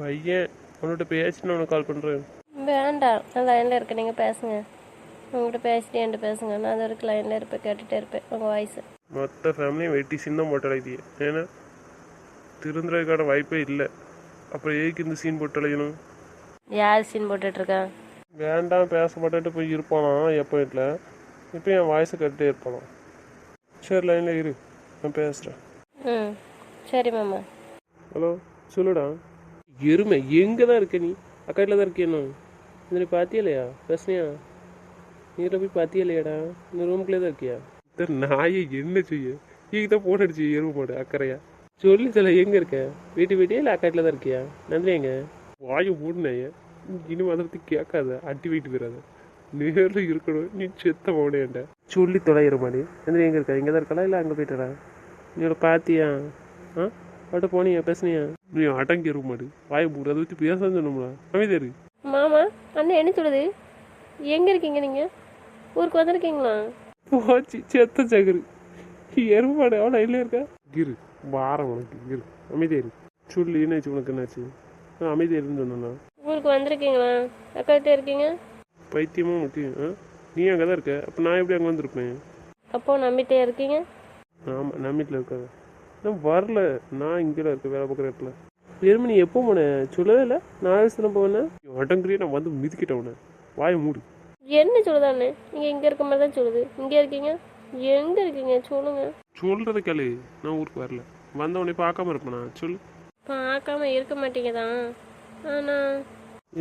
பையன் உன்கிட்ட பேசிட்டு உனக்கு கால் பண்ணுறேன் வேண்டாம் நான் லைனில் இருக்கேன் நீங்கள் பேசுங்க. உங்கள்கிட்ட பேசிட்டு என்கிட்ட பேசுங்க. நான் அது வரைக்கும் லைனில் இருப்பேன் கேட்டுகிட்டே இருப்பேன் உங்கள் வாய்ஸு மொத்த ஃபேமிலியும் வெட்டி சின்ன போட்டலைதிய ஏன்னா திருந்துறதுக்கான வாய்ப்பே இல்லை. அப்புறம் ஏக்கு இந்த சீன் போட்டு யார் சீன் போட்டுட்ருக்கேன் வேண்டாம் பேச மாட்டேன்ட்டு போய் இருப்பானா எப்போ வீட்டில் இப்போ என் வாய்ஸை கட்டிட்டே இருப்பானா? சரி லைனில் இரு. நான் பேசுகிறேன் ம் சரி மாமா. ஹலோ சொல்லுடா. எருமை எங்கே தான் இருக்க நீ? அக்காட்டில் தான் இருக்கியா இந்த நீ பார்த்தியா இல்லையா பேசுனியா நீரில் போய் பார்த்தியா இல்லையாடா இந்த ரூம்குள்ளே தான் இருக்கியா? இந்த நாயை என்ன செய்ய? நீங்க தான் போன் அடிச்சு எருமை மாடு அக்கறையா. சொல்லி சொல்ல எங்கே இருக்க? வீட்டு வீட்டியா இல்லை அக்காட்டில் தான் இருக்கியா? நன்றி எங்க? வாயை மூடினாயே. இனிமே அதை பற்றி கேட்காத அட்டி வீட்டு போயிடாத. நேரில் இருக்கணும் நீ செத்த போனேன்ட சொல்லி தொலைகிற மாதிரி நந்திரி எங்கே இருக்கா? இங்கே தான் இருக்கலாம் இல்லை அங்கே போயிட்டுறா நீ பார்த்தியா ஆ? அவட்ட போனியா பேசுனியா? நீ அடங்கி இருக்க மாடு. வாயை மூடு அதை பற்றி பேசான்னு சொன்னோம்ல அமைதியா இரு. மாமா அண்ணன் என்ன சொல்லுது? எங்கே இருக்கீங்க நீங்கள் ஊருக்கு வந்திருக்கீங்களா? போச்சு செத்த சகரு எருமாடு அவளை இல்லை இருக்கா? இரு வாரம் உனக்கு இரு. அமைதியா இரு. சொல்லு என்னாச்சு உனக்கு என்னாச்சு நான் அமைதியா இருன்னு சொன்னா ஊருக்கு வந்திருக்கீங்களா? அக்கா கிட்டே இருக்கீங்க? பைத்தியமா ஆ? நீ அங்கே தான் இருக்க அப்போ நான் எப்படி அங்கே வந்திருப்பேன்? அப்போ நம்பிட்டே இருக்கீங்க? ஆமாம் நான் வீட்டில் இருக்காது. நான் வரல. நான் இங்கே தான் இருக்கேன் வேலை பார்க்குற இடத்துல. வெறும் நீ எப்போ போனேன் சொல்லவே இல்லை. நான் வயசுல போனேன் அடங்குறியே நான் வந்து மிதிக்கிட்டேன் உன்னை. வாயை மூடு. என்ன சொல்லுதாண்ணே நீங்கள் இங்கே இருக்க மாதிரி தான் சொல்லுது. இங்கே இருக்கீங்க? எங்கே இருக்கீங்க? சொல்லுங்க. சொல்கிறத கேளு. நான் ஊருக்கு வரல. வந்த உடனே பார்க்காம இருப்பேனா? சொல்லு. பார்க்காம இருக்க மாட்டீங்க தான் ஆனால்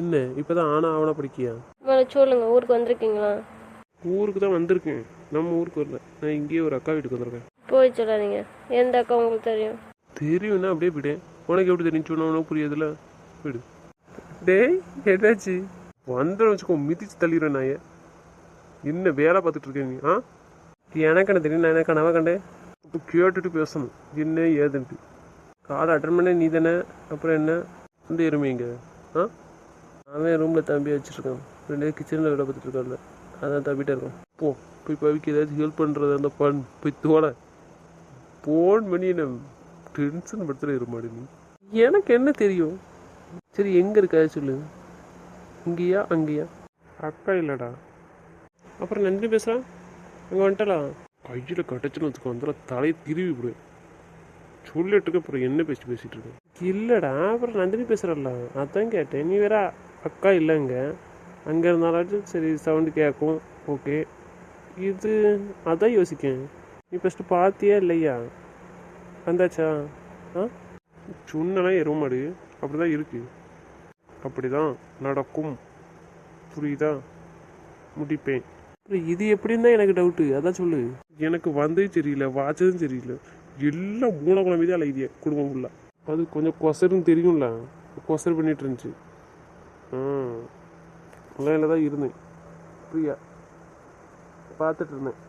என்ன? இப்போ தான் ஆனா அவனை படிக்கியா? முதல்ல சொல்லுங்க. ஊருக்கு வந்திருக்கீங்களா? ஊருக்கு தான் வந்திருக்கேன். நம்ம ஊருக்கு வரல. நான் இங்கேயே ஒரு அக்கா வீட்டுக்கு வந்திருக்கேன். போய் சொல்லாதீங்க. எந்த அக்கா உங்களுக்கு தெரியும்? தெரியும்னா அப்படியே விடு. உனக்கு எப்படி தெரியும் சொன்ன உனக்கு புரியாதுல்ல? விடு. டேய் என்னாச்சு? வந்துடும் வச்சுக்கோ மிதிச்சு தள்ளிடுவேன் நான் என்ன வேலை பார்த்துட்டு இருக்கேன் நீ ஆ? எனக்கான தெரியும்? நான் எனக்கு கனவா கண்டேன்? இப்போ கேட்டுட்டு பேசணும். என்ன ஏதுன்ட்டு. காலை அட்டன் பண்ண நீ தானே? அப்புறம் என்ன? வந்து எருமைங்க ஆ? அவன் ரூமில் தம்பி வச்சுருக்கான் ரெண்டு கிச்சனில் வேலை பார்த்துட்டு இருக்கான்ல. அதான் தம்பிட்டே இருக்கான் போ போய் பவிக்கு ஏதாச்சும் ஹெல்ப் பண்ணுறது அந்த பண் போய் தோலை. ஃபோன் பண்ணி என்ன டென்ஷன் படுத்துகிற இருமாடு நீ. எனக்கு என்ன தெரியும்? சரி எங்கே இருக்கா? சொல்லு. இங்கேயா அங்கேயா? அக்கா இல்லைடா. அப்புறம் நன்றி பேசுகிறான் அங்கே வந்துட்டலாம் கையில் கட்டச்சுன்னு வச்சுக்கோ அந்த தலையை திருவி விடுவேன் சொல்லிட்டு அப்புறம் என்ன பேசி பேசிட்டு இருக்கேன் இல்லைடா அப்புறம் நந்தினி பேசுகிறல்ல அதான் கேட்டேன். நீ வேற அக்கா இல்லைங்க அங்கே. இருந்தாலும் சரி சவுண்டு கேட்கும் ஓகே இது அதான் யோசிக்கேன். நீ ஃபஸ்ட்டு பார்த்தியா இல்லையா? வந்தாச்சா? ஆ? சுண்ணெல்லாம் எருமாடு அப்படி தான் இருக்கு. அப்படி தான் நடக்கும். புரியுதா? முடிப்பேன். அப்புறம் இது எப்படின்னு தான் எனக்கு டவுட்டு அதான் சொல்லு. எனக்கு வந்ததும் சரியில்லை வாச்சதும் சரியில்லை. எல்லாம் மூணு குழம்பு தான் அழகிய குடும்பம் ஃபுல்லாக அது கொஞ்சம் கொசருன்னு தெரியும்ல. கொசர் பண்ணிட்டு இருந்துச்சு. ஆ. லைனில் தான் இருந்தேன். ஃப்ரீயா பார்த்துட்டு இருந்தேன்.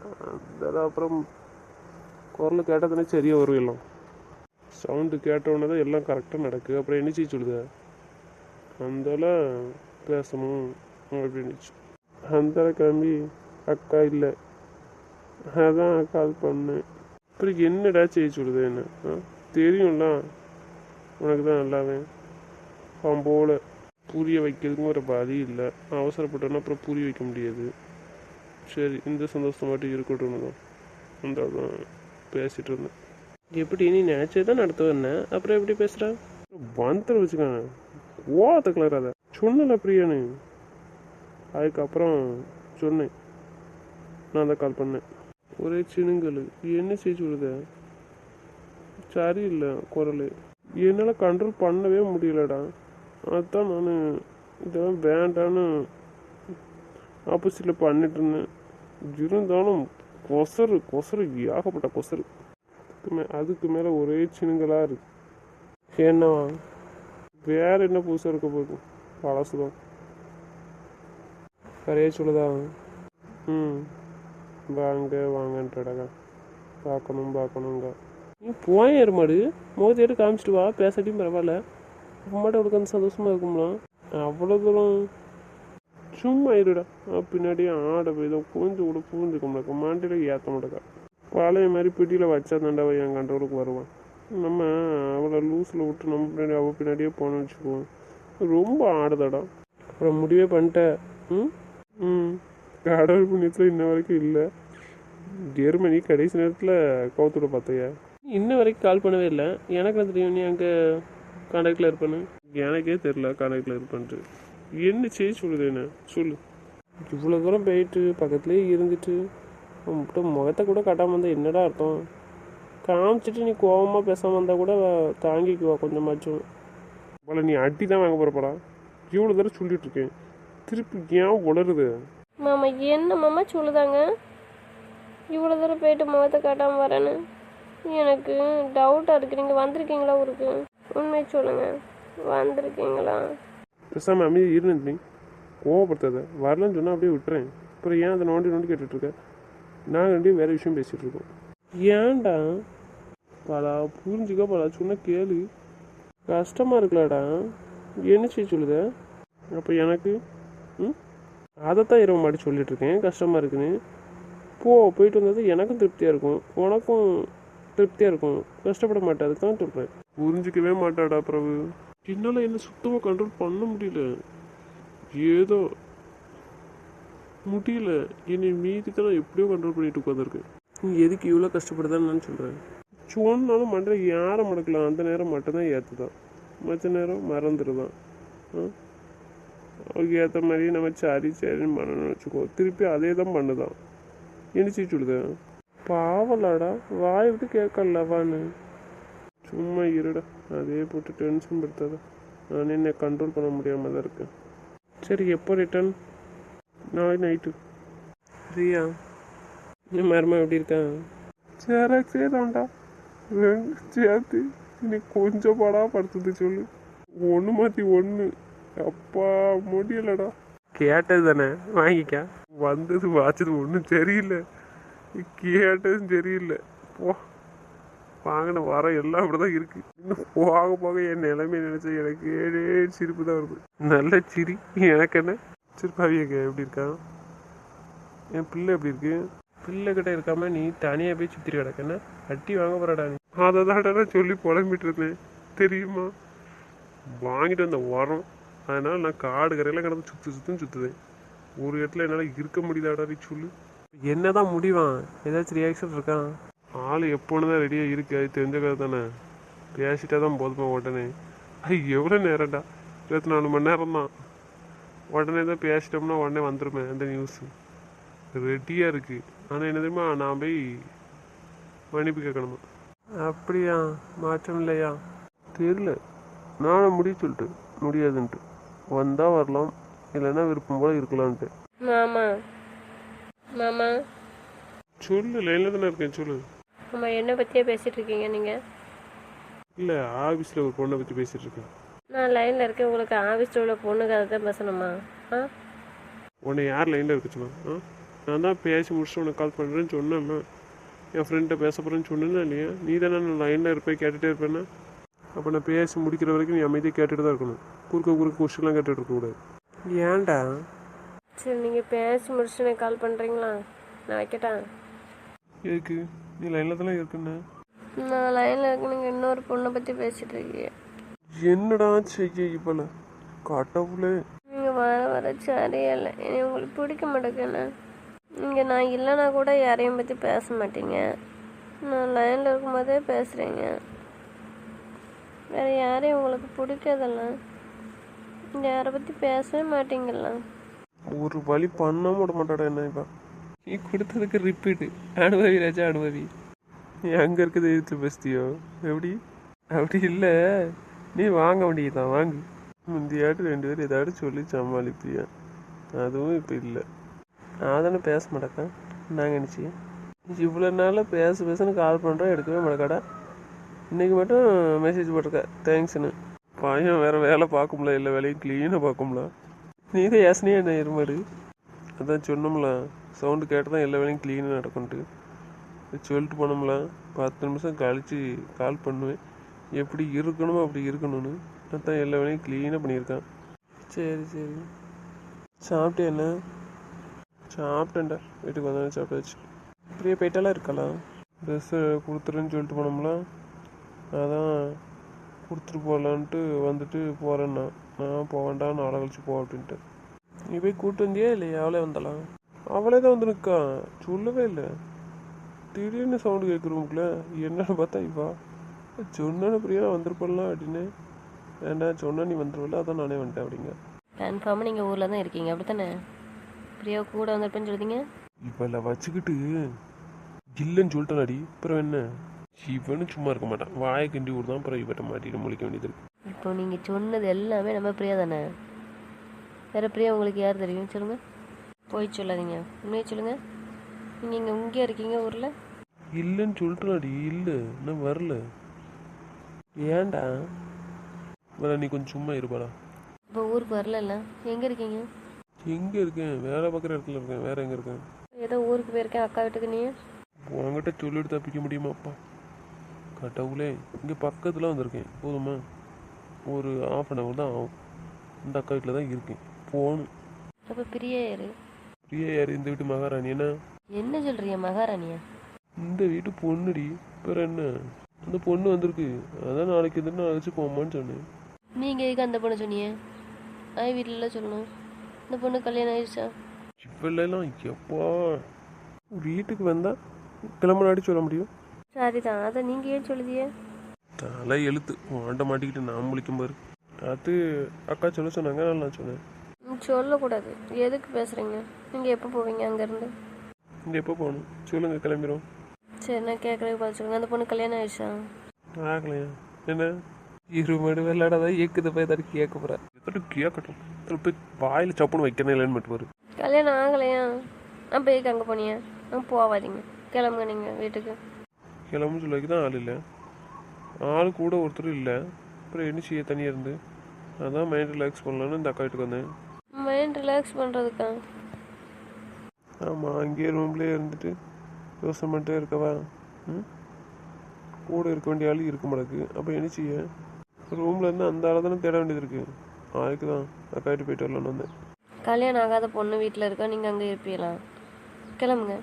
அதெல்லாம் அப்புறம் குரல் கேட்டதுனே சரியாக வரும் எல்லாம் சவுண்டு கேட்டவுடனே தான் எல்லாம் கரெக்டாக நடக்கு. அப்புறம் என்ன செய்ய சொல்லுது அந்தால பேசணும் அப்படின்னுச்சு. அந்தால கிளம்பி அக்கா இல்லை. அதான் கால் பண்ணேன். அப்புறம் என்னடா செய்ய சொல்லுது என்ன? தெரியும்ல. உனக்கு தான் நல்லாவே போல. புரிய வைக்கிறதுக்கும் ஒரு பாதி இல்லை. அவசரப்பட்டோன்னா அப்புறம் புரிய வைக்க முடியாது. சரி இந்த சந்தோஷமாட்டி இருக்கட்டும் தான் அந்த பேசிகிட்டு இருந்தேன் எப்படி நீ நினச்சே தான் நடத்த வந்தேன் அப்புறம் எப்படி பேசுற? வந்துட வச்சுக்காங்க. ஓத்த கிளறாத. சொன்னல பிரியானு அதுக்கப்புறம் சொன்னேன். நான் தான் கால் பண்ணேன். ஒரே சினுங்கல். என்ன செய்ய சொல்லுத சரியில்லை குரல். என்னால் கண்ட்ரோல் பண்ணவே முடியலடா. அதுதான் நான் இதெல்லாம் வேண்டான்னு ஆப்போசிட்டில் பண்ணிட்டு இருந்தேன். இருந்தாலும் கொசரு கொசரு ஏகப்பட்ட கொசரு அதுக்கு மே அதுக்கு மேலே ஒரே சினுங்களாக இருக்கு. என்னவா? வேற என்ன புதுசாக இருக்க போகுது? பழசுதான். கரையே சொல்லுதா? ம். வாங்க வாங்கன்றடங்க பார்க்கணும் பார்க்கணுங்க. நீ போய் எருமாடு முகத்தை காமிச்சிட்டு வா. பேசாட்டியும் பரவாயில்ல. அம்மாட்ட அவளுக்கு அந்த சந்தோஷமா இருக்கும்லாம் அவ்வளோ தூரம் சும்மா இருடா. பின்னாடியே பின்னாடி ஆட போய் தான் பூந்து கூட பூந்துக்க மாட்டேங்க மாண்டியில் ஏற்ற மாட்டேக்கா பழைய மாதிரி பிடியில் வச்சா தாண்டா என் கண்ட்ரோலுக்கு வருவான். நம்ம அவளை லூஸில் விட்டு நம்ம பின்னாடி அவள் பின்னாடியே போனோம்னு வச்சுக்குவோம் ரொம்ப ஆடுதடா. அப்புறம் முடிவே பண்ணிட்டேன். ம்? ம். கடவுள் புண்ணியத்தில் இன்ன வரைக்கும் இல்லை. ஜெர்மனி கடைசி நேரத்தில் கவுத்துட பார்த்தையா? இன்ன வரைக்கும் கால் பண்ணவே இல்லை. எனக்கு தெரியும் நீ அங்கே கான்டாக்டில் இருப்பேன்னு? எனக்கே தெரில கான்டாக்டில் இருப்பேன்ட்டு. என்ன செய்ய சொல்லுது என்ன? சொல்லு. இவ்வளோ தூரம் போயிட்டு பக்கத்துலேயே இருந்துட்டு உன்கிட்ட முகத்தை கூட காட்டாமல் இருந்தால் என்னடா அர்த்தம்? காமிச்சிட்டு நீ கோவமாக பேசாமல் இருந்தால் கூட தாங்கிக்குவா கொஞ்சமாச்சும். போல நீ அடி தான் வாங்க போகிறப்படா இவ்வளோ தூரம் சொல்லிட்டு இருக்கேன். திருப்பி ஏன் உளருது மாமா என்ன மாமா சொல்லுதாங்க? இவ்வளோ தூரம் போயிட்டு முகத்தை காட்டாமல் வரேன்னு. எனக்கு டவுட்டாக இருக்கு. நீங்கள் வந்திருக்கீங்களா ஊருக்கு? உண்மையை சொல்லுங்கள் வந்திருக்கீங்களா? பேசாமல் அமைதி இருந்து கோவப்படுத்தாத. வரலன்னு சொன்னால் அப்படியே விட்டுறேன். அப்புறம் ஏன் அதை நோண்டி நோண்டி கேட்டுட்டு இருக்க நாங்கள் ரெண்டு வேறு விஷயம் பேசிகிட்டு இருக்கோம். ஏன்டா? பலா புரிஞ்சுக்க பலா சொன்ன கேளு. கஷ்டமாக இருக்கலாடா என்ன செய்ய சொல்லுத? அப்போ எனக்கு ம்? அதைத்தான் இரவு மாட்டி சொல்லிகிட்ருக்கேன் கஷ்டமாக இருக்குன்னு. போ போயிட்டு வந்தது எனக்கும் திருப்தியாக இருக்கும். உனக்கும் திருப்தியாக இருக்கும். கஷ்டப்பட மாட்டேன். அதுதான் சொல்கிறேன் புரிஞ்சிக்கவே மாட்டாடா பிரபு. என்னால் என்ன சுத்தமாக கண்ட்ரோல் பண்ண முடியல. ஏதோ முடியல. என்னை மீதி தான் நான் எப்படியோ கண்ட்ரோல் பண்ணிட்டு உட்காந்துருக்கேன் நீ எதுக்கு இவ்வளோ கஷ்டப்படுதான்னு நான் சொல்கிறேன் சொன்னாலும் மண்டல யாரை மடக்கலாம்? அந்த நேரம் மட்டும்தான் ஏற்றுதான் மற்ற நேரம் மறந்துடுதான். அவருக்கு ஏற்ற மாதிரி நம்ம சரி சரின்னு பண்ணணும்னு வச்சுக்கோ. திருப்பி அதே தான் பண்ணுதான். என்ன செய்ய பாவலாடா வாய் விட்டு கேட்கலவான்னு சும்மா இருடா. அதே போட்டு டென்ஷன் படுத்தாத. நான் என்ன கண்ட்ரோல் பண்ண முடியாமல் தான் இருக்கேன். சரி எப்போ ரிட்டர்ன் நாளை நைட்டு ரியா என் மருமா எப்படி இருக்கான் சேராக்ஸே தான்டா சேர்த்து இன்னைக்கு கொஞ்சம் படா படுத்துது சொல்லு. ஒன்று மாற்றி ஒன்று அப்பா முடியலடா. கேட்டது தானே வாங்கிக்க. வந்தது வாச்சது ஒன்றும் சரியில்லை. கேட்டதும் சரியில்லை. போ. வாங்கின வர எல்லாம் அப்படிதான் இருக்கு. இன்னும் போக போக என் நிலைமை நினைச்சா எனக்கு ஏழே சிரிப்பு தான் வருது. நல்ல சிரி. எனக்கு என்ன? சிரிப்பாவியங்க எப்படி இருக்கான் என் பிள்ளை எப்படி இருக்கு? பிள்ளை கிட்ட இருக்காம நீ தனியா போய் சுத்திரி என்ன? அட்டி வாங்க போறடா நீ. அதை தான் சொல்லி புலம்பிட்டு இருந்தேன். தெரியுமா? வாங்கிட்டு வந்த உரம் அதனால நான் காடு கரையில கிடந்து சுத்து சுத்துன்னு சுத்துதேன். ஒரு இடத்துல என்னால் இருக்க முடியலடா நீ சொல்லு. என்னதான் முடிவான்? ஏதாச்சும் ரியாக்ஷன் இருக்கான் ஆள் எப்போன்னு தான் ரெடியாக இருக்கு அது தெரிஞ்ச கதை தானே பேசிட்டா தான் போதுமா உடனே? அது எவ்வளோ நேரம்டா? இருபத்தி நாலு மணி நேரம் தான் உடனே தான் பேசிட்டோம்னா உடனே வந்துருமே அந்த நியூஸ் ரெடியாக இருக்குது ஆனால் என்ன தெரியுமா நான் போய் மன்னிப்பு கேட்கணுமா? அப்படியா? மாற்றம் இல்லையா? தெரியல. நானும் முடிய சொல்லிட்டு முடியாதுன்ட்டு. வந்தால் வரலாம். இல்லைன்னா விருப்பம் போல இருக்கலான்ட்டு. மாமா. மாமா. சொல்லு லைனில் தானே இருக்கேன் சொல்லு. மாமா என்ன பற்றியே பேசிகிட்டு இருக்கீங்க நீங்கள் இல்லை ஆஃபீஸில் ஒரு பொண்ணை பற்றி பேசிகிட்டு இருக்கேன் நான் லைனில் இருக்கேன். உங்களுக்கு ஆஃபீஸில் உள்ள பொண்ணுக்கு அதை தான் பேசணுமா? ஆ? உன்னை யார் லைனில் இருக்க சொன்னா? ஆ? நான் தான் பேசி முடிச்சுட்டு உனக்கு கால் பண்ணுறேன்னு சொன்னேன்னா என் ஃப்ரெண்ட்டை பேச போகிறேன்னு சொன்னேன்னா இல்லையா நீ தானே நான் லைனில் இருப்பேன் கேட்டுகிட்டே இருப்பேன்னா? அப்போ நான் பேசி முடிக்கிற வரைக்கும் நீ அமைதியாக கேட்டுட்டு தான் இருக்கணும். குறுக்க குறுக்க கொஸ்டின்லாம் கேட்டுட்டு இருக்கக்கூடாது ஏன்டா? சரி நீங்கள் பேசி முடிச்சுட்டு கால் பண்ணுறீங்களா நான் வைக்கட்டா? எதுக்கு? நீ லைனில் தானே இருக்குன்னு. நான் லைனில் இருக்கு நீங்கள் இன்னொரு பொண்ணை பற்றி பேசிகிட்டு இருக்கீங்க. என்னடா செய்ய இப்போல கடவுளே. நீங்கள் வர வர சரியே இல்லை இனி உங்களுக்கு பிடிக்க மாட்டேங்கண்ணா நீங்கள் நான் இல்லைன்னா கூட யாரையும் பற்றி பேச மாட்டீங்க. நான் லைனில் இருக்கும்போதே பேசுகிறீங்க வேறு யாரையும் உங்களுக்கு பிடிக்காதல்ல. யாரை பற்றி பேசவே மாட்டீங்கல்ல. ஒரு வழி பண்ணாம விட மாட்டாடா என்ன இப்போ நீ கொடுத்ததுக்கு ரிப்பீட்டு அனுபவி ராஜா அனுபவி. நீ அங்கே இருக்கிறது எடுத்து பஸ்தியோ எப்படி? அப்படி இல்லை. நீ வாங்க வேண்டியதுதான் வாங்கு. முந்தியாட்டு ரெண்டு பேரும் ஏதாவது சொல்லி சமாளிப்பியா? அதுவும் இப்போ இல்லை. நான் தானே பேச மாட்டேக்கேன் நான் நினச்சி இவ்வளோ நாளாக பேச பேசுன்னு கால் பண்ணுறோம் எடுக்கவே மாட்டேக்காடா. இன்றைக்கி மட்டும் மெசேஜ் போட்டிருக்க. தேங்க்ஸ்னு பையன் வேறு வேலை பார்க்கும்ல இல்லை வேலையும் க்ளீனாக பார்க்கும்ல நீ தான் யாசனையே என்ன இருமாடு அதான் சொன்னோம்ல. சவுண்டு கேட்டு தான் எல்லா வேலையும் க்ளீனாக நடக்கும்ட்டு சொல்லிட்டு போனோம்ல பத்து நிமிஷம் கழித்து கால் பண்ணுவேன். எப்படி இருக்கணுமோ அப்படி இருக்கணும்னு. அதான் எல்லா வேலையும் க்ளீனாக பண்ணியிருக்கான். சரி சரி. சாப்பிட்டே என்ன? சாப்பிட்டேன்டா. வீட்டுக்கு வந்தாலும் சாப்பிட்டாச்சு. இப்படியே போயிட்டாலாம் இருக்கலாம் ட்ரெஸ்ஸு கொடுத்துருன்னு சொல்லிட்டு போனோம்ல. அதான் கொடுத்துட்டு போகலான்ட்டு வந்துட்டு போகிறேன்னா நான் போக வேண்டாம் நாளை கழிச்சு போ அப்படின்ட்டு. நீ போய் கூப்பிட்டு வந்தியா இல்லையா அவளே வந்தலாம் அவளே தான் வந்து நிற்கா சொல்லவே இல்லை. திடீர்னு சவுண்டு கேட்குறவங்கள என்னன்னு பார்த்தா இவா? சொன்ன பிரியா வந்திருப்பலாம் அப்படின்னு. ஏண்டா சொன்னா நீ வந்துருவல அதான் நானே வந்துட்டேன் அப்படிங்க. கன்ஃபார்மாக நீங்கள் ஊரில் தான் இருக்கீங்க அப்படி தானே பிரியா கூட வந்திருப்பேன்னு சொல்லுதீங்க இவளை வச்சுக்கிட்டு இல்லைன்னு சொல்லிட்டாடி அப்புறம் என்ன? இவனு சும்மா இருக்க மாட்டான். வாயை கிண்டி விடுதான் அப்புறம் இவட்ட மாட்டிட்டு முழிக்க வேண்டியது இருக்கு. இப்போ நீங்கள் சொன்னது எல்லாமே நம்ம பிரியா தானே? வேற பிரியா உங்களுக்கு யார் தெரியும்? சொல்லுங்கள் போய் சொல்லாதீங்க. உண்மையை சொல்லுங்கள் நீங்கள் இங்கே இங்கே இருக்கீங்க ஊரில்? இல்லைன்னு சொல்லிட்டாடி இல்லை. இன்னும் வரல. ஏன்டா? வேற நீ கொஞ்சம் சும்மா இருப்பாடா. இப்போ ஊருக்கு வரல எங்கே இருக்கீங்க? எங்கே இருக்கேன். வேலை பார்க்குற இடத்துல இருக்கேன். வேற எங்கே இருக்கேன்? ஏதோ ஊருக்கு போயிருக்கேன் அக்கா வீட்டுக்கு நீ? உன்கிட்ட சொல்லிட்டு தப்பிக்க முடியுமாப்பா கடவுளே இங்கே பக்கத்தில் வந்திருக்கேன். போதுமா? ஒரு ஆஃப் அன் ஹவர் தான் ஆகும். இந்த அக்கா வீட்டில் தான் இருக்கேன். போகணும். அப்போ பிரியா யாரு? பிரியா யார் இந்த வீட்டு மகாராணி என்ன? சொல்கிறீங்க மகாராணியா? இந்த வீட்டு பொண்ணுடி பிற என்ன? அந்த பொண்ணு வந்திருக்கு. அதான் நாளைக்கு நான் அழைச்சி போமான்னு சொன்னேன். நீங்கள் எதுக்கு அந்த பொண்ணு சொன்னீங்க? ஆய் வீட்டிலலாம் சொல்லணும். இந்த பொண்ணு கல்யாணம் ஆயிடுச்சா? இவ்வளெல்லாம் எப்பா? வீட்டுக்கு வந்தா கிளம்புனாடி சொல்ல முடியும்? சரி தான் அதை நீங்கள் ஏன் சொல்லுதியே தலை எழுத்து. வாண்ட மாட்டிக்கிட்டு நான் முழிக்கும் பாரு. அது அக்கா சொல்ல சொன்னாங்க நான் சொன்னேன். ம், சொல்லக்கூடாது. எதுக்கு பேசுகிறீங்க நீங்கள் எப்போ போவீங்க அங்கேருந்து? இங்கே எப்போ போகணும்? சொல்லுங்க கிளம்பிடும் சரி நான் கேட்குறதுக்கு பார்த்து சொல்லுங்கள் அந்த பொண்ணு கல்யாணம் ஆயிடுச்சா? ஆகலையா என்ன? இருமடு விளையாடாதான் ஏக்குது போய் ஏதாவது கேட்க போகிறேன் எதாவது கேட்கட்டும். போய் வாயில் சப்புன்னு வைக்கணும் இல்லைன்னு மட்டும் வரும் கல்யாணம் ஆகலையா? நான் போய்க்கு அங்கே போனியா? நான் போகாதீங்க கிளம்புங்க நீங்கள் வீட்டுக்கு. கிளம்பு சொல்லிக்கு தான் ஆள் இல்லை. ஆள் கூட ஒருத்தர் இல்லை. அப்புறம் என்ன செய்ய தனியாக இருந்து? அதான் மைண்ட் ரிலாக்ஸ் பண்ணலான்னு இந்த அக்கா வீட்டுக்கு வந்தேன். மைண்ட் ரிலாக்ஸ் பண்ணுறதுக்கா ஆமாம் அங்கேயே ரூம்லேயே இருந்துட்டு யோசனை பண்ணிட்டே இருக்கவா? ம்? கூட இருக்க வேண்டிய ஆள் இருக்க மாட்டேக்கு அப்போ என்ன செய்ய ரூமில் இருந்து அந்த ஆளை தானே தேட வேண்டியது இருக்குது அதுக்கு தான் அக்கா வீட்டு போயிட்டு வரலான்னு வந்தேன். கல்யாணம் ஆகாத பொண்ணு வீட்டில் இருக்கா? நீங்கள் அங்கே இருப்பீங்களா? கிளம்புங்க.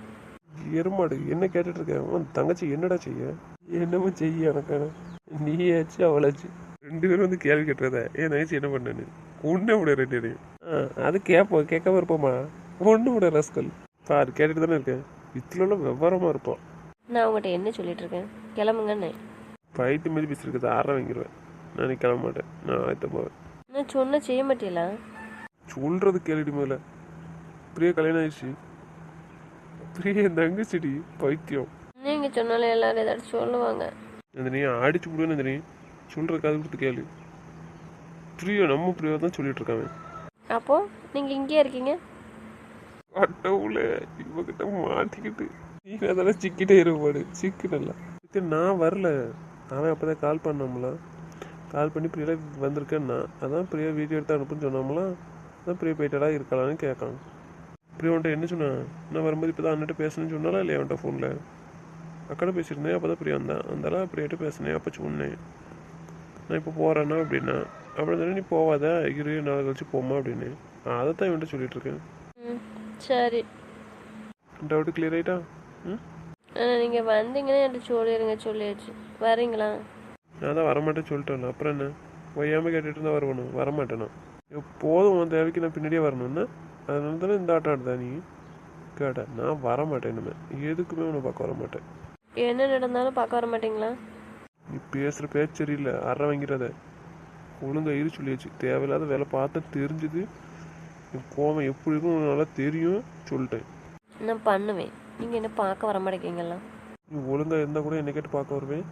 எருமாடு என்ன கேட்டுட்டு இருக்க? உன் தங்கச்சி என்னடா செய்ய? என்னமோ செய்ய எனக்கான நீயாச்சு அவளாச்சு. ரெண்டு பேரும் வந்து கேள்வி கேட்டுறத? என் தங்கச்சி என்ன பண்ணேன்னு? ஒன்று விட ரெண்டு பேரையும். ஆ அது கேட்போம் கேட்காம இருப்போமா? ஒன்று விட ரஸ்கல். பாரு கேட்டுட்டு தானே இருக்கேன். இதில் விவரமாக இருப்போம். நான் உங்கள்கிட்ட என்ன சொல்லிட்டு இருக்கேன்? கிளம்புங்கன்னு. பைத்து மாரி பேசியிருக்கிறது ஆற வாங்கிடுவேன் நான் கிளம்ப மாட்டேன். நான் ஆயத்த போவேன். நான் சொன்ன செய்ய மாட்டீங்களா? சொல்கிறது கேளுடி முதல்ல. பிரியா கல்யாணம் ஆயிடுச்சு. பிரியா என் தங்கச்சிடி பைத்தியம். நீங்கள் சொன்னாலும் எல்லாரும் ஏதாச்சும் சொல்லுவாங்க. அந்த நீ அடிச்சு விடுவேன்னு அந்த நீ சொல்கிற காது கொடுத்து கேளு. பிரியா நம்ம பிரியா தான் சொல்லிட்டு இருக்காங்க. அப்போது நீங்கள் இங்கேயே இருக்கீங்க? அட்டவுல இவகிட்ட மாட்டிக்கிட்டு. நீ அதெல்லாம் சிக்கிட்டே இருப்பாடு சிக்கிடல நான் வரல. அவன் அப்போதான் கால் பண்ணோம்ல. கால் பண்ணி பிரியா வந்திருக்கேன்னா அதான் பிரியா வீடியோ எடுத்து அனுப்புன்னு சொன்னோம்லாம் அதான் பிரியா போயிட்டடா இருக்கலாம்னு கேட்கான் பிரியா உன்ட்ட என்ன சொன்னான் நான் வரும்போது இப்போ தான் அண்ணன்ட்ட பேசணும்னு சொன்னாலா இல்லையா அவன்கிட்ட ஃபோனில் அக்கட பேசியிருந்தேன் அப்போ தான் பிரியா வந்தேன் அந்தாலும் பிரியாட்ட பேசினேன் அப்போ சொன்னேன். நான் இப்போ போகிறேன்னா அப்படின்னா அப்படி தானே நீ போவாத? இரு நாள் கழிச்சு போமா அப்படின்னு. அதை தான் இவன்ட்ட சொல்லிட்டு இருக்கேன். சரி. டவுட்டு கிளியர் ஆயிட்டா? ஆனால் நீங்கள் வந்தீங்கன்னா என்கிட்ட சொல்லிடுங்க சொல்லிடுச்சு வரீங்களா? நான் தான் வரமாட்டேன்னு சொல்லிட்டேன். அப்புறம் என்ன? ஒய்யாமல் கேட்டுட்டு இருந்தா வருவணும். வரமாட்டேனா எப்போதும் உன் தேவைக்கு நான் பின்னாடியே வரணும்னா அதனால தானே இந்த ஆட்டம் ஆடுதா நீ? கேட்ட நான் வரமாட்டேன் இனிமேல் எதுக்குமே உன்னை பார்க்க வரமாட்டேன். என்ன நடந்தாலும் பார்க்க வர மாட்டீங்களா நீ பேசுகிற பேச்சு சரியில்லை அற வாங்கிறத ஒழுங்கா இரு சொல்லியாச்சு. தேவையில்லாத வேலை பார்த்தா தெரிஞ்சுது. என் கோவம் எப்படி இருக்கும் நல்லா தெரியும் சொல்லிட்டேன். நான் பண்ணுவேன். நீங்கள் என்ன பார்க்க வர மாட்டேங்கீங்களா நீ ஒழுங்கா இருந்தால் கூட என்னை கேட்டு பார்க்க வருவேன்.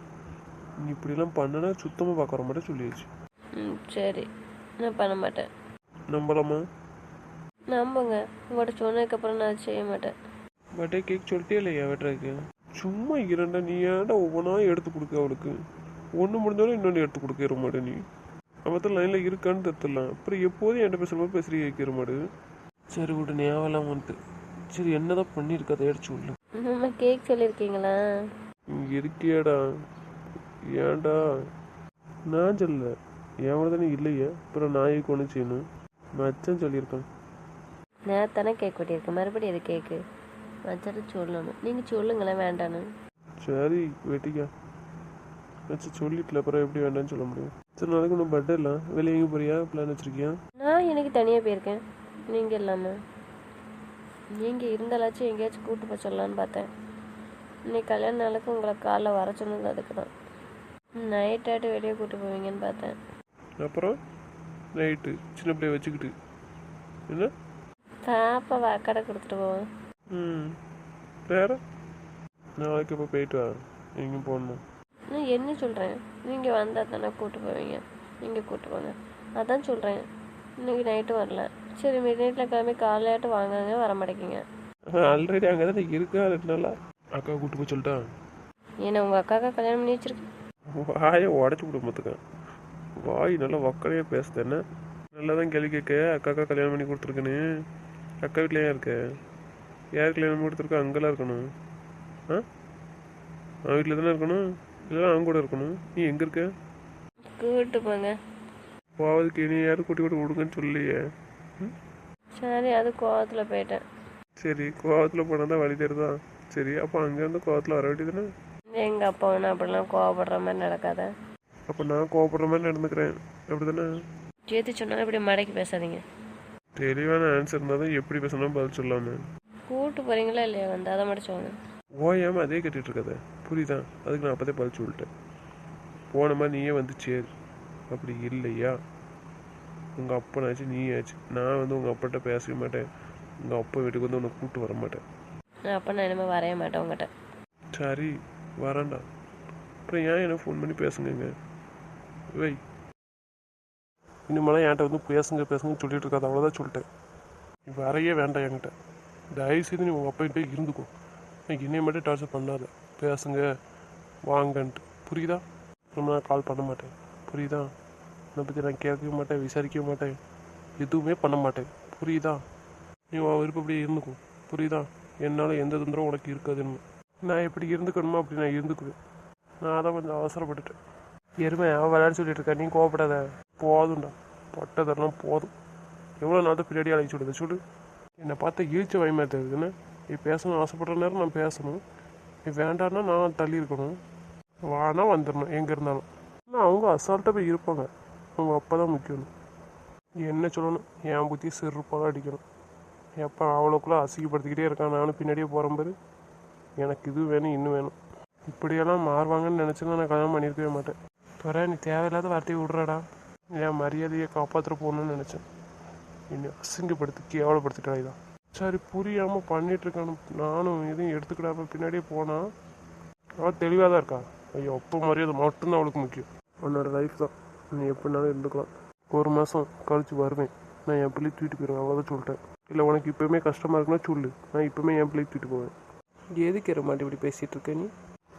நீ இப்படிலாம் பண்ணனா சுத்தமாக பார்க்க வர மாட்டேன் சொல்லியாச்சு. ம் சரி. நான் பண்ண மாட்டேன். நம்பலாமா? நம்புங்க. உங்கள்கிட்ட சொன்னதுக்கப்புறம் நான் செய்ய மாட்டேன். பட்டே கேக் சொல்லிட்டே இல்லையா வெட்டுறதுக்கு சும்மா இரண்டா நீ ஏன்டா ஒவ்வொன்றா எடுத்து கொடுக்க அவளுக்கு? ஒன்று முடிஞ்சாலும் இன்னொன்று எடுத்து கொடுக்க மாட்டே நீ. அவத்த லைனில் இருக்கான்னு தத்துடலாம் அப்புறம் எப்போதும் என்கிட்ட பேசுகிற மாதிரி பேசுறீ கேட்கிற மாடு சரி விட்டு ஞாபகம் வந்துட்டு. சரி என்னதான் பண்ணியிருக்க அதை சொல்லு. நம்ம கேக் சொல்லியிருக்கீங்களா? நீ இருக்கியாடா? ஏன்டா? நான் சொல்ல என் தானே இல்லையே. அப்புறம் இதுக்கு ஒன்று செய்யணும்? மச்சான் சொல்லியிருக்கான். நான் தானே கேக் வெட்டியிருக்கேன். மறுபடியும் எது கேக்கு வச்சுட்டு சொல்லணும். நீங்கள் சொல்லுங்களேன் வேண்டான்னு. சரி வெட்டிக்கா. வச்சு சொல்லிட்டுல அப்புறம் எப்படி வேண்டாம்னு சொல்ல முடியும்? சரி நாளைக்கு ஒன்றும் பர்த்டே இல்லை. வெளியே எங்கேயும் போறியா? பிளான் வச்சிருக்கியா? நான் இன்னைக்கு தனியாக போயிருக்கேன். நீங்கள் இல்லாமல் நீங்கள் இருந்தாலாச்சும் எங்கேயாச்சும் கூட்டு போய் சொல்லலான்னு பார்த்தேன். இன்னைக்கு கல்யாண நாளுக்கு உங்களை காலைல வர சொன்னது அதுக்கு தான் நைட்டாட்டு வெளியே கூட்டு போவீங்கன்னு பார்த்தேன். அப்புறம்? நைட்டு சின்ன பிள்ளைய வச்சுக்கிட்டு. என்ன? பாப்பா வாக்கடை கொடுத்துட்டு போவேன். ம். வேற? நாளைக்கு இப்போ போயிட்டு வா எங்கேயும் போகணும். நான் என்ன சொல்கிறேன் நீங்கள் வந்தால் தானே கூட்டு போவீங்க. நீங்கள் கூட்டு போங்க. அதான் சொல்கிறேன் இன்னைக்கு நைட்டு வரல. சரி மிட் நைட்டில் கிளம்பி காலையாட்டு வாங்குங்க வர மாட்டேங்கிங்க ஆல்ரெடி அங்கே தான் இருக்கா ரெண்டு நாளா? அக்கா கூட்டு போய் சொல்லிட்டா? ஏன்னா உங்கள் அக்காக்கா கல்யாணம் பண்ணி வச்சிருக்கு? வாயை உடச்சி விட மாத்துக்கேன் வாய் நல்லா வக்கலையாக பேசுது என்ன? நல்லா தான் கேள்வி கேட்க. அக்காக்கா கல்யாணம் பண்ணி கொடுத்துருக்குன்னு. அக்கா வீட்டில் ஏன் இருக்க? யார் கல்யாணம் பண்ணி கொடுத்துருக்கா? அங்கெல்லாம் இருக்கணும். ஆ? அவன் வீட்டில் தானே இருக்கணும்? இல்லை அவங்க கூட இருக்கணும். நீ எங்கே இருக்க? கூட்டு போங்க. போவதுக்கு இனி யாரும் கூட்டி கூட விடுங்கன்னு சொல்லியே ம்? சரி அது கோவத்தில் போயிட்டேன். சரி கோவத்தில் போனால் தான் வழி தெரியுதா? சரி அப்போ அங்கேருந்து கோவத்தில் வர வேண்டியதுதானே எங்கள் அப்பா ஒன்றும் அப்படிலாம் கோவப்படுற மாதிரி நடக்காத. அப்போ நான் கோவப்படுற மாதிரி நடந்துக்கிறேன். அப்படி தானே சொன்னாலும் இப்படி மடக்கி பேசாதீங்க. தெளிவான ஆன்சர் இருந்தால் தான் எப்படி பேசணும் பதில் சொல்லாமல் கூட்டு போகிறீங்களா இல்லையா வந்து? அதை மட்டும் சொல்லுங்க. ஓயாம அதே கட்டிட்டு இருக்காத புரியுதா? அதுக்கு நான் அப்போதே பதில் சொல்லிட்டேன். போன மாதிரி நீயே வந்து சேரு. அப்படி இல்லையா? உங்கள் அப்பனாச்சு நீ ஆச்சு நான் வந்து உங்கள் அப்பாட்ட பேசவே மாட்டேன். உங்கள் அப்பா வீட்டுக்கு வந்து உன்னை கூப்பிட்டு வர மாட்டேன். நான் அப்போ நான் இனிமேல் வரைய மாட்டேன் உங்கள்கிட்ட சரி வரேன்டா. அப்புறம் ஏன் என்ன ஃபோன் பண்ணி பேசுங்கங்க? வை. இனிமேலாம் என்கிட்ட வந்து பேசுங்க பேசுங்கன்னு சொல்லிட்டு இருக்காது. அவ்வளோதான் சொல்லிட்டேன். வரையே வேண்டாம் என்கிட்ட. தயவுசெய்து நீ உங்கள் அப்பா கிட்டே இருந்துக்கோ. எனக்கு இன்னைய மட்டும் டார்ச்சர் பண்ணாத. பேசுங்க வாங்கன்ட்டு. புரியுதா? ரொம்ப நான் கால் பண்ண மாட்டேன். புரியுதா? என்னை பற்றி நான் கேட்கவே மாட்டேன் விசாரிக்கவே மாட்டேன். எதுவுமே பண்ண மாட்டேன். புரியுதா? நீ உன் விருப்பப்படி இருந்துக்கும் புரியுதா? என்னால் எந்த தொந்தரவும் உனக்கு இருக்காதுன்னு. நான் எப்படி இருந்துக்கணுமோ? அப்படி நான் இருந்துக்குவேன். நான் அதான் கொஞ்சம் அவசரப்பட்டுட்டேன். எருமை அவன் விளையாட சொல்லிட்டு இருக்கா நீ கோவப்படாத. போதும்டா. பட்டதெல்லாம் போதும். எவ்வளோ நாள் தான் பின்னாடி அழைச்சி விடுது சொல்லு. என்னை பார்த்தா இழிச்ச வாய்மா தெரியுதுன்னு நீ பேசணும் ஆசைப்படுற நேரம் நான் பேசணும். நீ வேண்டான்னா நான் தள்ளி இருக்கணும். வானா வந்துடணும் எங்கே இருந்தாலும். ஆனால் அவங்க அசால்ட்டாக போய் இருப்பாங்க. அவங்க அப்போ தான் முக்கியம். என்ன சொல்லணும்? என் புத்தி செருப்பாக அடிக்கணும். எப்போ அவ்வளோக்குள்ளே அசிங்கப்படுத்திக்கிட்டே இருக்கான். நானும் பின்னாடியே போகிற பாரு. எனக்கு இது வேணும் இன்னும் வேணும். இப்படியெல்லாம் மாறுவாங்கன்னு நினச்சிருந்தா நான் கல்யாணம் பண்ணியிருக்கவே மாட்டேன். துறை நீ தேவையில்லாத வார்த்தையை விட்றடா. என் மரியாதையை காப்பாற்ற போகணும்னு நினச்சேன். என்னை அசிங்கப்படுத்தி கேவலப்படுத்திட்டாய் தான் சரி புரியாமல் பண்ணிட்டு இருக்கானு நானும் எதையும் எடுத்துக்கிடாம பின்னாடியே போனால் அவள் தெளிவாக தான் இருக்கா? ஐயோ அப்போ மரியாதை மட்டும்தான் அவளுக்கு முக்கியம். உன்னோட லைஃப் தான். நீ எப்படினாலும் இருந்துக்கலாம். ஒரு மாதம் கழித்து வருவேன். நான் என் பிள்ளை தூக்கிட்டு போயிடுவேன். அவ்வளோதான் சொல்லிட்டேன். இல்லை உனக்கு இப்போயுமே கஷ்டமாக இருக்குன்னா சொல்லு. நான் இப்போயுமே என் பிள்ளை தூக்கிட்டு போவேன். எதுக்கு ஏற மாட்டி இப்படி பேசிகிட்டு இருக்க நீ?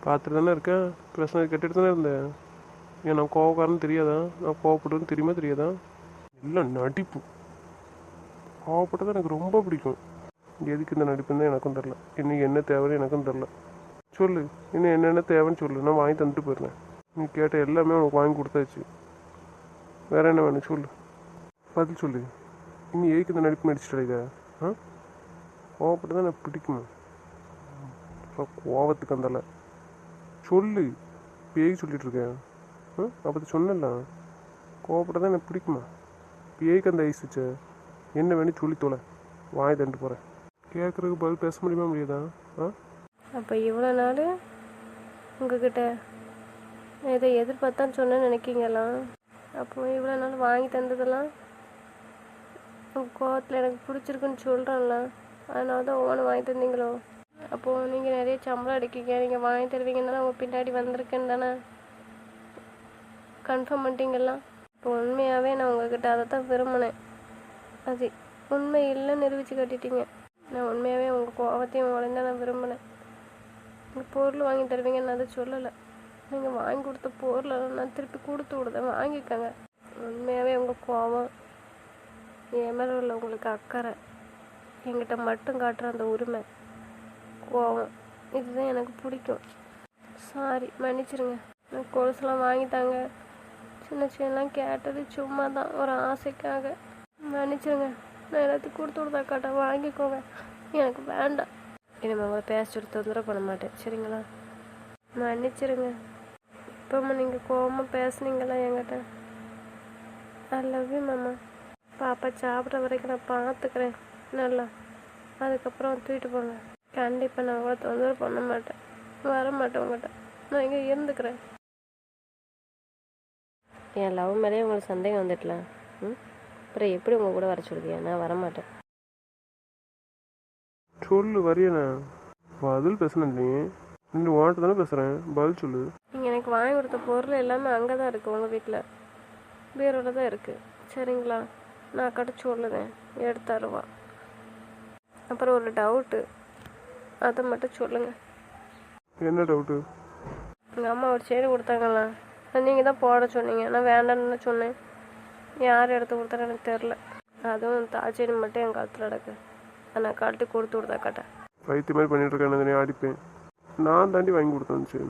பார்த்துட்டு தானே இருக்கேன். பிரச்சனை கெட்டுட்டு தானே இருந்தேன். ஏன் நான் கோவக்காரன்னு தெரியாதா? நான் கோவப்படுவேன்னு தெரியுமா தெரியாதா? இல்லை நடிப்பு. கோவப்பட்டது எனக்கு ரொம்ப பிடிக்கும். எதுக்கு இந்த நடிப்புன்னு தான் எனக்கும் தெரில இன்னைக்கு என்ன தேவைன்னு எனக்கும் தெரில சொல்லு. இன்னும் என்னென்ன தேவைன்னு சொல்லு. நான் வாங்கி தந்துட்டு போயிடுறேன். நீ கேட்ட எல்லாமே உனக்கு வாங்கி கொடுத்தாச்சு. வேற என்ன வேணும் சொல்லு. பதில் சொல்லு. இனி எதுக்கு இந்த நடிப்பு நடிச்சிட்டு இதை? ஆ? கோவப்பட்டு தான் எனக்கு பிடிக்குமா. கோவத்துக்கு அந்தால சொல்லு. பேய் சொல்லிட்டு இருக்கேன் ஆ? அப்போ சொன்னல கோவப்பட்டு தான் எனக்கு பிடிக்குமா. பேய்க்கு அந்த ஐஸ் வச்சேன் என்ன வேணும் சொல்லி தொலை. வாங்கி தண்டு போகிறேன் கேட்குறதுக்கு பதில் பேச முடியுமா முடியாதா? ஆ? அப்போ இவ்வளோ நாள் உங்ககிட்ட எதை இதை எதிர்பார்த்தான்னு சொன்னேன்னு நினைக்கிங்களா? அப்போ இவ்வளோ நாள் வாங்கி தந்ததெல்லாம் உங்கள் கோவத்தில் எனக்கு பிடிச்சிருக்குன்னு சொல்கிறேன்ல அதனால தான் ஒவ்வொன்று வாங்கி தந்தீங்களோ? அப்போது நீங்கள் நிறைய சம்பளம் அடிக்கீங்க. நீங்கள் வாங்கி தருவீங்கன்னா உங்கள் பின்னாடி வந்திருக்கேன்னு தானே கன்ஃபார்ம் பண்ணிட்டீங்களா? இப்போ உண்மையாகவே நான் உங்ககிட்ட அதை தான் விரும்பினேன். அது உண்மை இல்லைன்னு நிரூபித்து கட்டிட்டீங்க. நான் உண்மையாகவே உங்கள் கோபத்தையும் உடனே நான் விரும்பினேன். நீங்கள் பொருள் வாங்கி தருவீங்கன்னு நான் அதை சொல்லலை. நீங்கள் வாங்கி கொடுத்த பொருளை நான் திருப்பி கொடுத்து விடுதேன் வாங்கிக்கோங்க. உண்மையாகவே உங்கள் கோபம் என் மேலே உள்ள உங்களுக்கு அக்கறை என்கிட்ட மட்டும் காட்டுற அந்த உரிமை கோபம் இதுதான் எனக்கு பிடிக்கும். சாரி மன்னிச்சிருங்க. நான் கொலுசுலாம் வாங்கித்தாங்க சின்ன சின்னலாம் கேட்டது சும்மா தான் ஒரு ஆசைக்காக. மன்னிச்சிருங்க. நான் எல்லாத்தையும் கொடுத்து விடுதாக்காட்டா வாங்கிக்கோங்க. எனக்கு வேண்டாம். இனிமேல் உங்களை பேசிட்டு தொந்தரவு பண்ண மாட்டேன். சரிங்களா? மன்னிச்சிருங்க. இப்போம்மா நீங்கள் கோபமாக பேசுனீங்களா என்கிட்ட? ஐ லவ் யூ மாமா. பாப்பா சாப்பிட்ற வரைக்கும் நான் பார்த்துக்கிறேன். நல்லா. அதுக்கப்புறம் தூக்கிட்டு போங்க. கண்டிப்பாக நான் உங்களை தொந்தரவு பண்ண மாட்டேன். வர மாட்டேன் உங்கள்கிட்ட நான் இங்கே இருந்துக்கிறேன். என் லவ் மேலேயே உங்களுக்கு சந்தேகம் வந்துட்டல? ம்? அப்புறம் எப்படி உங்கள் கூட வர சொல்லுதியா நான் வரமாட்டேன். சொல்லு வரியண்ணா பதில் பேசுனேன் நீ. நீ உன்கிட்ட தானே பேசுகிறேன் பதில் சொல்லு. நீங்கள் எனக்கு வாங்கி கொடுத்த பொருள் எல்லாமே அங்கே தான் இருக்குது உங்கள் வீட்டில் பீரோட தான் இருக்குது சரிங்களா? நான் அக்காட்ட சொல்லுதேன். எடுத்து தருவா. அப்புறம் ஒரு டவுட்டு அதை மட்டும் சொல்லுங்கள் என்ன டவுட்டு எங்கள் அம்மா ஒரு செடி கொடுத்தாங்களா நீங்கள் தான் போட சொன்னீங்க. நான் வேண்டாம்னு சொன்னேன். யார் எடுத்து கொடுத்தாரு எனக்கு தெரில அதுவும் தாச்செடி மட்டும் என் காலத்தில் நடக்கு. நான் கழட்டி கொடுத்து விடுதா அக்காட்ட வைத்திய மாதிரி பண்ணிட்டு இருக்கேன் அடிப்பேன். நான் தாண்டி வாங்கி கொடுத்தேன் சரி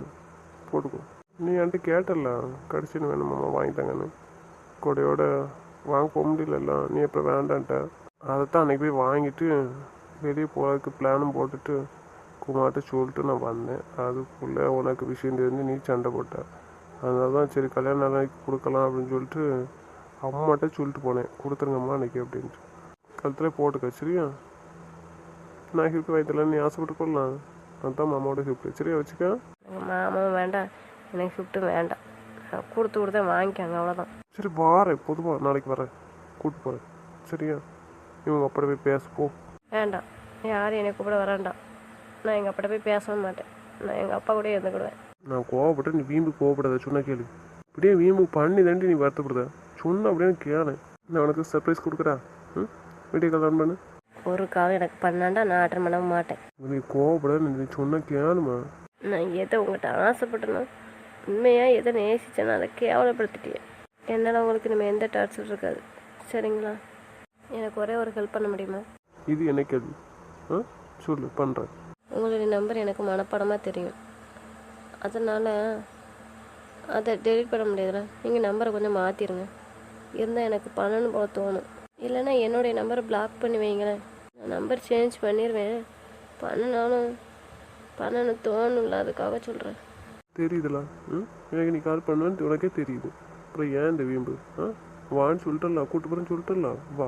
போட்டுக்கோ. நீ என்கிட்ட கேட்டல கடைசின்னு வேணுமாம்மா வாங்கி தாங்கன்னு கொடையோட வாங்க போக முடியலல்ல நீ எப்போ வேண்டான்ட்ட. அதைத்தான் அன்னைக்கு போய் வாங்கிட்டு வெளியே போகிறதுக்கு பிளானும் போட்டுட்டு குமார்ட்ட சொல்லிட்டு நான் வந்தேன். அதுக்குள்ளே உனக்கு விஷயம் தெரிஞ்சு நீ சண்டை போட்ட. அதனால தான் சரி கல்யாண நாளைக்கு கொடுக்கலாம் அப்படின்னு சொல்லிட்டு அம்மாட்ட சொல்லிட்டு போனேன். கொடுத்துருங்கம்மா அன்னைக்கு அப்படின்ட்டு. கழுத்தில் போட்டுக்க சரியா? நான் ஹிப் வாங்கித்தரலாம் நீ ஆசைப்பட்டு கொள்ளலாம் அதான் மாமாவோட ஹிப் சரியா வச்சுக்க? மாமாவும் வேண்டாம். எனக்கு ஷிஃப்ட்டும் வேண்டாம். கொடுத்து கொடுத்தா வாங்கிக்கோங்க அவ்வளோதான் சரி வாரேன். பொதுவாக நாளைக்கு வரேன். கூப்பிட்டு போகிறேன் சரியா? இவங்க அப்படி போய் பேச போ. வேண்டாம். யாரும் என்னை கூப்பிட வராண்டாம் நான் எங்கள் அப்பாட்ட போய் பேசவும் மாட்டேன். நான் எங்கள் அப்பா கூட இருந்துக்கிடுவேன். நான் கோவப்பட்டு நீ வீம்பு கோவப்படாத சொன்னா கேளு. இப்படியே வீம்பு பண்ணி தாண்டி நீ வருத்தப்படுத. சொன்ன அப்படியே கேளு நான் உனக்கு சர்ப்ரைஸ் கொடுக்குறா? ம்? வீடியோ கால் பண்ணு. ஒரு காலம் எனக்கு பண்ணாண்டா நான் அட்டன் பண்ண மாட்டேன். நீ கோவப்படாத நீ சொன்னா கேளுமா. நான் எதை உங்கள்கிட்ட ஆசைப்பட்டனோ உண்மையாக எதை நேசிச்சேனோ அதை கேவலப்படுத்திட்டேன் என்னால் உங்களுக்கு நம்ம எந்த டார்ச்சர் இருக்காது. சரிங்களா? எனக்கு ஒரே ஒரு ஹெல்ப் பண்ண முடியுமா? இது என்ன கேள்வி ஆ? சொல்லு பண்ணுறேன் உங்களுடைய நம்பர் எனக்கு மனப்பாடமாக தெரியும். அதனால் அதை டெலிட் பண்ண முடியாதுல நீங்கள் நம்பரை கொஞ்சம் மாற்றிடுங்க இருந்தால் எனக்கு பண்ணணும் போல தோணும். இல்லைன்னா என்னுடைய நம்பரை பிளாக் பண்ணி வைங்களேன். நான் நம்பர் சேஞ்ச் பண்ணிடுவேன் பண்ணினாலும் பண்ணணும் தோணும்ல அதுக்காக சொல்கிறேன் தெரியுதுல? ம்? எனக்கு நீ கால் பண்ணுவேன்னு உனக்கே தெரியுது. அப்புறம் ஏன் இந்த வீம்பு? ஆ? வான்னு சொல்லிட்டுலாம் கூட்டு போகிறேன்னு சொல்லிட்டுலாம் வா.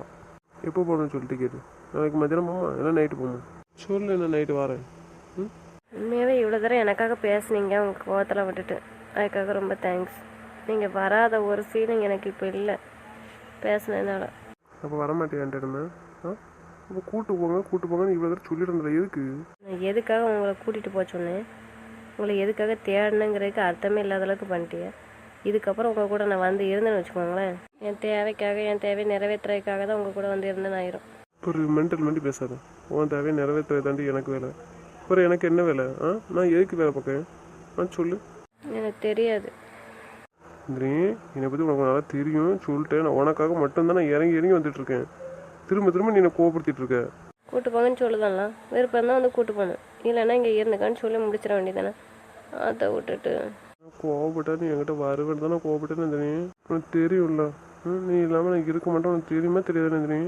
எப்போ போகணும்னு சொல்லிட்டு கேட்டு நாளைக்கு மத்தியானம் போமா? இல்லை நைட்டு போமா? சொல்லு நான் நைட்டு வரேன். ம்? உண்மையாகவே இவ்வளோ தூரம் எனக்காக பேசுனீங்க உங்கள் கோவத்தில் விட்டுட்டு அதுக்காக ரொம்ப தேங்க்ஸ் நீங்கள் வராத ஒரு ஃபீலிங் எனக்கு இப்போ இல்லை. பேசுனதுனால. அப்போ வரமாட்டேன்ட்டு இருந்தேன் ஆ? அப்போ கூட்டு போங்க கூட்டு போங்கன்னு இவ்வளோ தூரம் சொல்லிட்டு இருந்தேன் எதுக்கு? நான் எதுக்காக உங்களை கூட்டிகிட்டு போக சொன்னேன்? உங்களை எதுக்காக தேடணுங்கிறதுக்கு அர்த்தமே இல்லாத அளவுக்கு பண்ணிட்டீங்க இதுக்கப்புறம் உங்கள் கூட நான் வந்து இருந்தேன்னு வச்சுக்கோங்களேன். என் தேவைக்காக என் தேவையை நிறைவேற்றுறதுக்காக தான் உங்கள் கூட வந்து இருந்தேன்னு ஆயிரும். ஒரு மென்டல் மெண்டி பேசாத. உன் தேவையை நிறைவேற்ற தாண்டி எனக்கு வேலை. அப்புறம் எனக்கு என்ன வேலை? ஆ? நான் எதுக்கு வேலை பார்க்கேன் ஆ சொல்லு. எனக்கு தெரியாது. இந்திரி என்னை பற்றி உனக்கு நல்லா தெரியும் சொல்லிட்டேன். நான் உனக்காக மட்டும்தான் நான் இறங்கி இறங்கி வந்துட்டு இருக்கேன் திரும்ப திரும்ப நீ என்னை கோவப்படுத்திட்டு இருக்க. கூட்டு போங்கன்னு சொல்லுதான்லாம் விருப்பம் தான் வந்து கூட்டு போகணும் இல்லைன்னா இங்கே இருந்துக்கான்னு சொல்லி முடிச்சிட வேண்டியதானே அதை விட்டுட்டு. கோவப்பட்டா நீ என்கிட்ட வருவேன் தானே கோவப்பட்டேன்னு நந்தினி. உனக்கு தெரியும்ல. நீ இல்லாமல் நான் இருக்க மாட்டேன் உனக்கு தெரியுமா தெரியாது நந்தினி?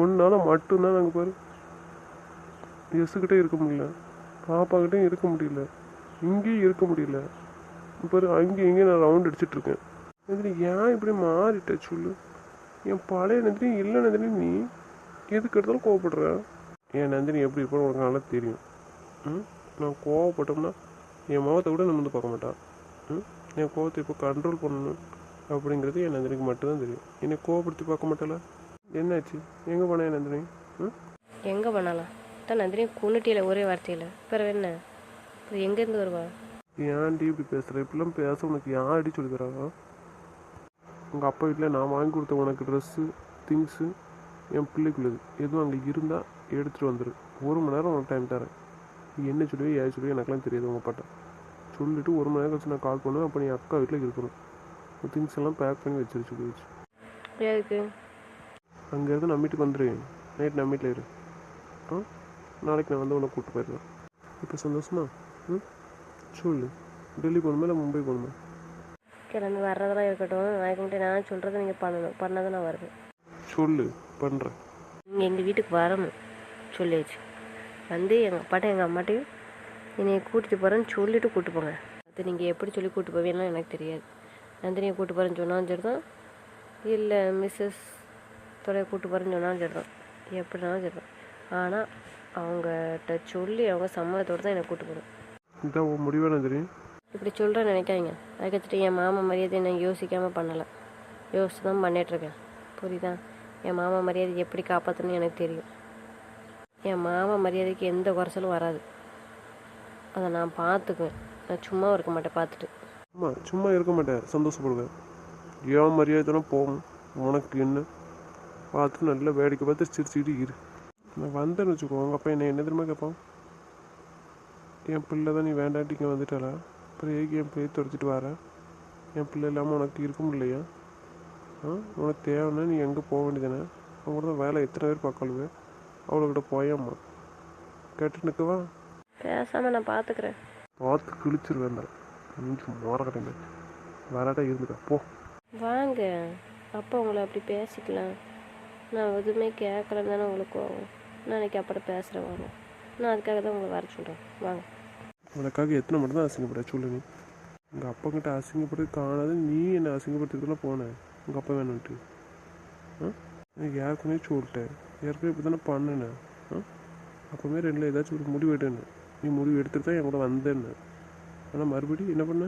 ஒன்னால மட்டும்தான் நாங்கள் பாரு. எஸ்கிட்டே இருக்க முடியல. பாப்பாக்கிட்டையும் இருக்க முடியல. இங்கேயும் இருக்க முடியல. பாரு அங்கேயும் இங்கேயும் நான் ரவுண்ட் அடிச்சுட்டு இருக்கேன் நந்தினி ஏன் இப்படி மாறிட்ட சொல்லு? என் பழைய நந்தினி இல்லை நந்தினி நீ எதுக்கு எடுத்தாலும் கோவப்படுற. என் நந்தினி எப்படி இருப்போம் உனக்கு நல்லா தெரியும். ம்? நான் கோவப்பட்டோம்னா என் முகத்தை கூட வந்து பார்க்க மாட்டான் ம்? என் கோவத்தை இப்போ கண்ட்ரோல் பண்ணணும் அப்படிங்கிறது என் நந்தினிக்கு மட்டும்தான் தெரியும். என்னை கோவப்படுத்தி பார்க்க மாட்டாளா? என்னாச்சு? எங்கே போனா என் நந்தினி? ம்? எங்கே பண்ணலாம் தான் நந்தினி குன்னுட்டியில் ஒரே வார்த்தையில். பிறகு என்ன? இப்போ எங்கேருந்து வருவா? ஏன்டி இப்படி பேசுகிற இப்படிலாம் பேச உனக்கு யாரடி சொல்லி தராங்க உங்கள் அப்பா வீட்டில் நான் வாங்கி கொடுத்த உனக்கு ட்ரெஸ்ஸு திங்ஸு என் பிள்ளைக்குள்ளது. எதுவும் அங்கே இருந்தால் எடுத்துகிட்டு வந்துடு ஒரு மணி நேரம் உனக்கு டைம் தரேன். நீ என்ன சொல்லுவே ஏன் சொல்லுவே எனக்குலாம் தெரியாது உங்கள் அப்பாட்ட. சொல்லிவிட்டு ஒரு மணி நேரம் கழிச்சு நான் கால் பண்ணுவேன். அப்போ நீ அக்கா வீட்டில் இருக்கணும். திங்ஸ் எல்லாம் பேக் பண்ணி வச்சிரு சொல்லி வச்சு எதுக்கு? அங்கேருந்து நம்ம வீட்டுக்கு வந்துடு நைட் நம்ம வீட்டில் இரு. ஆ? நாளைக்கு நான் வந்து உன்னை கூப்பிட்டு போயிடுறேன் இப்போ சந்தோஷமா? ம்? சொல்லு. டெல்லி போகணுமா இல்லை மும்பை போகணுமா? கிளம்பி வர்றதெல்லாம் இருக்கட்டும். மட்டும் நான் சொல்கிறத நீங்கள் பண்ணணும். பண்ணாதான் நான் வருவேன். சொல்லு. பண்ணுறேன் நீங்கள் எங்கள் வீட்டுக்கு வரணும். சொல்லியாச்சு. வந்து எங்கள் அப்பாட்ட எங்கள் அம்மாட்டையும் என்னை கூட்டிகிட்டு போகிறேன்னு சொல்லிட்டு கூப்பிட்டு போங்க. இது நீங்கள் எப்படி சொல்லி கூட்டு போவீங்கலாம் எனக்கு தெரியாது. நந்தினியை கூட்டு போகிறேன்னு சொன்னாலும் சரி தான் இல்லை மிஸ்ஸஸ் துறையை கூட்டு போகிறேன்னு சொன்னாலும் சரி தான் எப்படினாலும் சரி தான் ஆனால் அவங்ககிட்ட சொல்லி அவங்க சம்மதத்தோடு தான் என்னை கூட்டு போகணும். இதான் உன் முடிவாக நந்தினி இப்படி சொல்கிறேன் நினைக்காதீங்க. அதுக்கடுத்துட்டு என் மாமா மரியாதை நான் யோசிக்காமல் பண்ணலை. யோசிச்சு தான் பண்ணிகிட்ருக்கேன் புரியுதா? என் மாமா மரியாதை எப்படி காப்பாற்றணும்னு எனக்கு தெரியும். என் மாமா மரியாதைக்கு எந்த குறைச்சலும் வராது. அதை நான் பார்த்துக்குவேன். நான் சும்மா இருக்க மாட்டேன் பார்த்துட்டு. ஆமாம் சும்மா இருக்க மாட்டேன். சந்தோஷப்படுவேன். ஏன் மரியாதை போகும். உனக்கு என்ன? பார்த்து நல்லா வேடிக்கை பார்த்து சிரிச்சுக்கிட்டு இரு. நான் வந்தேன்னு வச்சுக்கோ. உங்கள் அப்பா என்ன என்ன தெரியுமா கேட்பான்? என் பிள்ளை தான் நீ வேண்டாட்டி இங்கே வந்துட்டாளா அப்புறம் ஏக்கு என் பிள்ளையை துரத்திட்டு வர? என் பிள்ளை இல்லாமல் உனக்கு இருக்க முடியலையா? ஆ? உனக்கு தேவைன்னா நீ எங்கே போக வேண்டியதானே அவங்க தான் வேலை எத்தனை பேர் பார்க்கலுவே அவளக்கிட்ட போயாம்மா. கேட்டு நிற்கவா பேசாமல் நான் பார்த்துக்கிறேன் பார்த்து கிழிச்சிருவேன் கொஞ்சம் மோரக்கட்டேன் வராட்டா இருந்துட்டா போ. வாங்க. அப்பா உங்களை அப்படி பேசிக்கலாம். நான் எதுவுமே கேட்கலன்னு தானே உங்களுக்கு நான் இன்னைக்கு அப்புறம் பேசுகிறேன் வாங்க. நான் அதுக்காக தான் உங்களை வர சொல்கிறேன் வாங்க. உனக்காக எத்தனை மட்டும் தான் அசிங்கப்பட சொல்லு நீ. உங்கள் அப்பா கிட்டே அசிங்கப்பட்டு காணாது நீ என்னை அசிங்கப்படுத்திக்கலாம் போனேன் உங்கள் அப்பா வேணும்ட்டு ஆ? நான் ஏற்கனவே சொல்லிட்டேன். ஏற்கனவே இப்படி தானே பண்ணினேன். ஆ? அப்போவே ரெண்டில் ஏதாச்சும் ஒரு முடிவு எடுன்னு. நீ முடிவு எடுத்துட்டு தான் என் கூட வந்தேன்னு. ஆனால் மறுபடியும் என்ன பண்ண?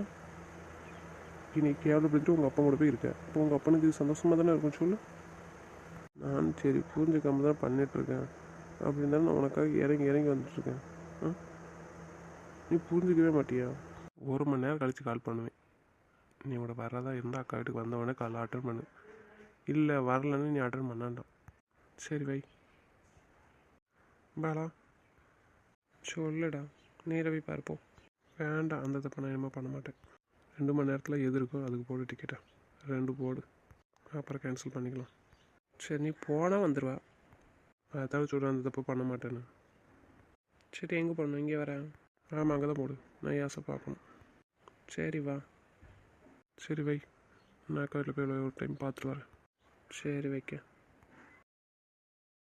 நீ கேவலப்படுத்திட்டு உங்கள் அப்பா கூட போய் இருக்க. அப்போ உங்கள் அப்பனுக்கு இது சந்தோஷமாக தானே இருக்கும் சொல்லு. நான் சரி புரிஞ்சுக்காம தான் பண்ணிகிட்ருக்கேன் அப்படி இருந்தாலும் நான் உனக்காக இறங்கி இறங்கி வந்துட்டுருக்கேன் ஆ? நீ புரிஞ்சுக்கவே மாட்டியா? ஒரு மணி நேரம் கழித்து கால் பண்ணுவேன். நீ கூட வர்றதா இருந்தால் அக்கா வீட்டுக்கு வந்தவொடனே கால் அட்டன் பண்ணு. இல்லை வரலன்னு நீ அட்டன் பண்ணாண்டாம் சரி வை பாலா சொல்லுடா. நேராக போய் பார்ப்போம் வேண்டாம் அந்த தப்பை நான் என்னமோ பண்ண மாட்டேன். ரெண்டு மணி நேரத்தில் எது இருக்கோ அதுக்கு போடு டிக்கெட்டை ரெண்டு போடு. அப்புறம் கேன்சல் பண்ணிக்கலாம். சரி நீ போனால் வந்துடுவா அதை சொல்கிறேன் அந்த தப்பு பண்ண மாட்டேன்னு. சரி எங்கே போடணும் இங்கே வரேன். ஆமாம் அங்கே தான் போடு. நான் யாசை பார்க்கணும்? சரி வா. சரி வை. நான் கோயிலில் போய் ஒரு டைம் பார்த்துட்டு வரேன். சரி வைக்க